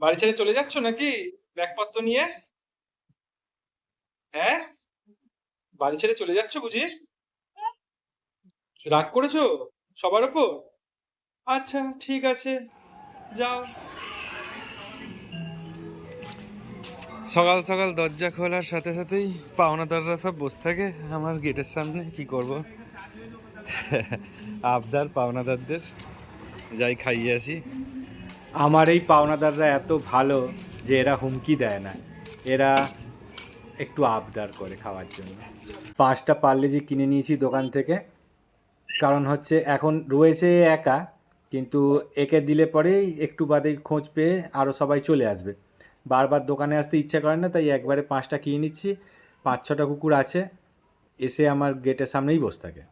বাড়ি ছেড়ে চলে যাচ্ছ নাকি? ব্যাগপত্র নিয়ে? হ্যাঁ? বাড়ি ছেড়ে চলে যাচ্ছ বুঝি? রাগ করেছ সবার উপর আচ্ছা ঠিক আছে, যাও। সকাল সকাল দরজা খোলার সাথে সাথেই পাওনাদাররা সব বসে থাকে। আমার গেটের সামনে কি করব? আবদার পাওনাদারদের। যাই খাইয়ে আসি। আমার এই পাওনাদাররা এত ভালো যে এরা হুমকি দেয় না। এরা একটু আবদার করে খাওয়ার জন্য। পাঁচটা পার্লেজি কিনে নিয়েছি দোকান থেকে, কারণ হচ্ছে এখন রয়েছে একা, কিন্তু একে দিলে পরেই একটু বাদে খোঁজ পেয়ে আরও সবাই চলে আসবে। বারবার দোকানে আসতে ইচ্ছা করে না, তাই একবারে পাঁচটা কিনে নিচ্ছি। পাঁচ ছটা কুকুর আছে, এসে আমার গেটের সামনেই বসে থাকে।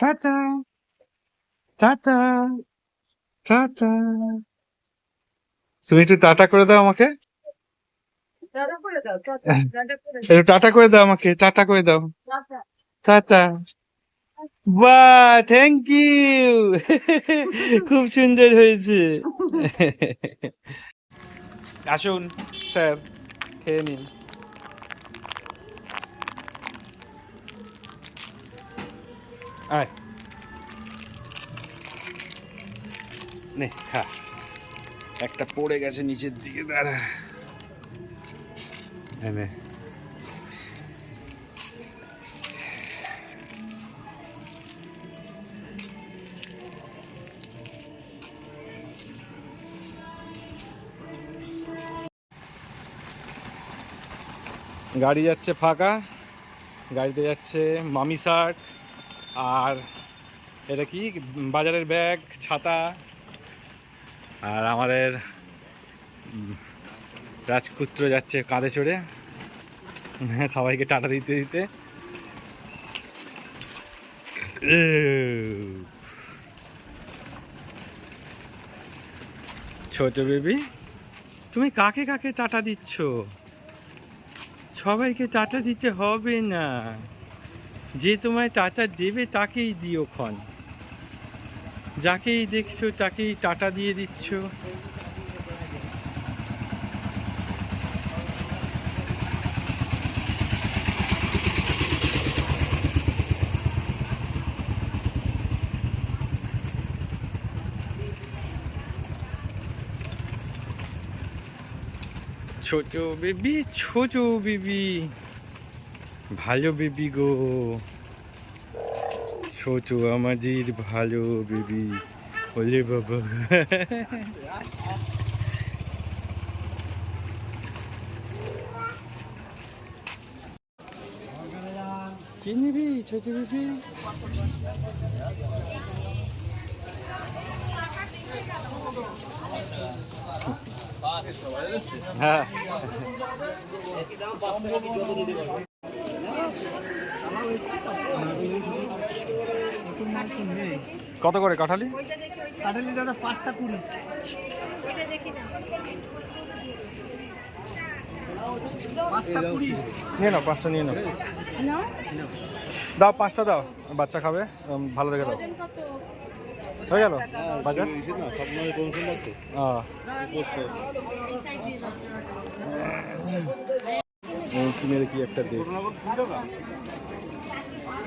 টাটা! টাটা! টাটা! তুমি একটু টাটা করে দাও আমাকে। একটু টাটা করে দাও আমাকে টাটা করে দাও। টাটা। বাহ থ্যাংক ইউ খুব সুন্দর হয়েছে। আসুন স্যার খেয়ে নিন। আয়। নে খা। একটা পড়ে গেছে নিচের দিকে, দাঁড়া। গাড়ি যাচ্ছে ফাঁকা, গাড়িতে যাচ্ছে মামি শার্ট আর এটা কি? বাজারের ব্যাগ, ছাতা। আর আমাদের রাজপুত্র যাচ্ছে কাঁধে চড়ে। হ্যাঁ, সবাইকে টাটা দিতে দিতে। ছোট বেবি তুমি কাকে কাকে টাটা দিচ্ছ? সবাইকে টাটা দিতে হবে না। যে তোমায় টাটা দেবে তাকেই দিও ক্ষণ। যাকেই দেখছ তাকেই টাটা দিয়ে দিচ্ছ। ছোট বেবি ছোট বেবি ভালো বেবি গো। ছোট আমাদের ভালো বেবি। ওলে বাবা। কি নিবি ছোট বেবি? হ্যাঁ। কত করে কাঠালি? কাঠালি দাদা পাঁচটা কুড়ি। নিয়ে নাও পাঁচটা নিয়ে নাও। দাও পাঁচটা দাও। বাচ্চা খাবে ভালো দেখে দাও। হয়ে গেল? বাজার? কিনে কি একটা দেখ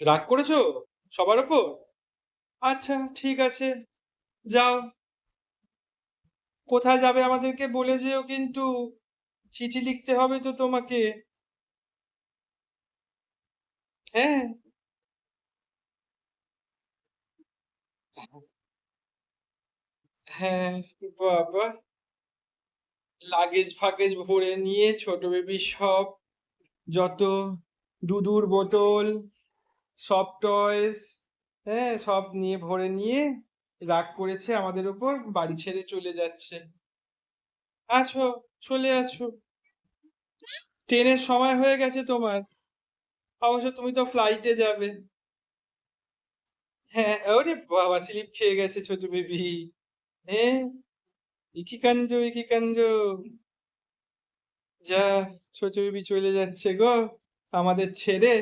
রাগ করেছ সবার ওপর? আচ্ছা ঠিক আছে, যাও। কোথায় যাবে আমাদেরকে বলে যেও কিন্তু, চিঠি লিখতে হবে তো তোমাকে। হ্যাঁ। হ্যাঁ বাবা। লাগেজ ফাগেজ ভরে নিয়ে ছোট বেবি সব, যত দুধুর বোতল সব টয়েস হ্যাঁ সব নিয়ে ভরে নিয়ে রাগ করেছে আমাদের উপর, বাড়ি ছেড়ে চলে যাচ্ছে। আছো, চলে আছো। ট্রেনের সময় হয়ে গেছে তোমার। অবশ্য তুমি তো ফ্লাইটে যাবে। হ্যাঁ ওরে বাবা স্লিপ খেয়ে গেছে ছোট বেবি হ্যাঁ ইকি কাঞ্জ ইকি কাঞ্জ। যা, ছোট বেবি চলে যাচ্ছে গো, আমাদের ছেড়ে।